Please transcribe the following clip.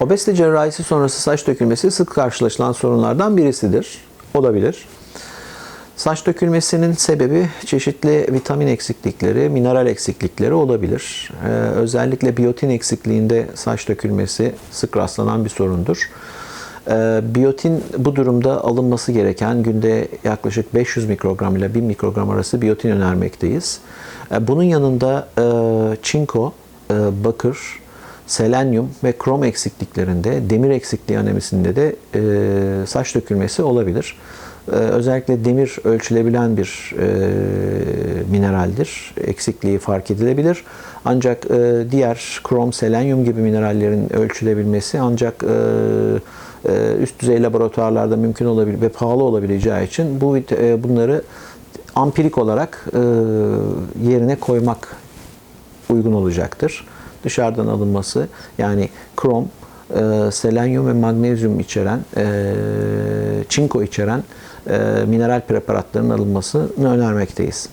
Obezite cerrahisi sonrası saç dökülmesi sık karşılaşılan sorunlardan birisidir. Olabilir. Saç dökülmesinin sebebi çeşitli vitamin eksiklikleri, mineral eksiklikleri olabilir. Ee, özellikle biyotin eksikliğinde saç dökülmesi sık rastlanan bir sorundur. Ee, biyotin bu durumda alınması gereken günde yaklaşık 500 mikrogram ile 1000 mikrogram arası biyotin önermekteyiz. Ee, bunun yanında e, çinko, e, bakır, selenyum ve krom eksikliklerinde, demir eksikliği anemisinde de e, saç dökülmesi olabilir. Ee, özellikle demir ölçülebilen bir e, mineraldir. Eksikliği fark edilebilir. Ancak e, diğer krom, selenyum gibi minerallerin ölçülebilmesi ancak e, e, üst düzey laboratuvarlarda mümkün olabilir ve pahalı olabileceği için bu e, bunları ampirik olarak e, yerine koymak uygun olacaktır. Dışarıdan alınması yani krom, e, selenyum ve magnezyum içeren, e, çinko içeren e, mineral preparatların alınmasını önermekteyiz.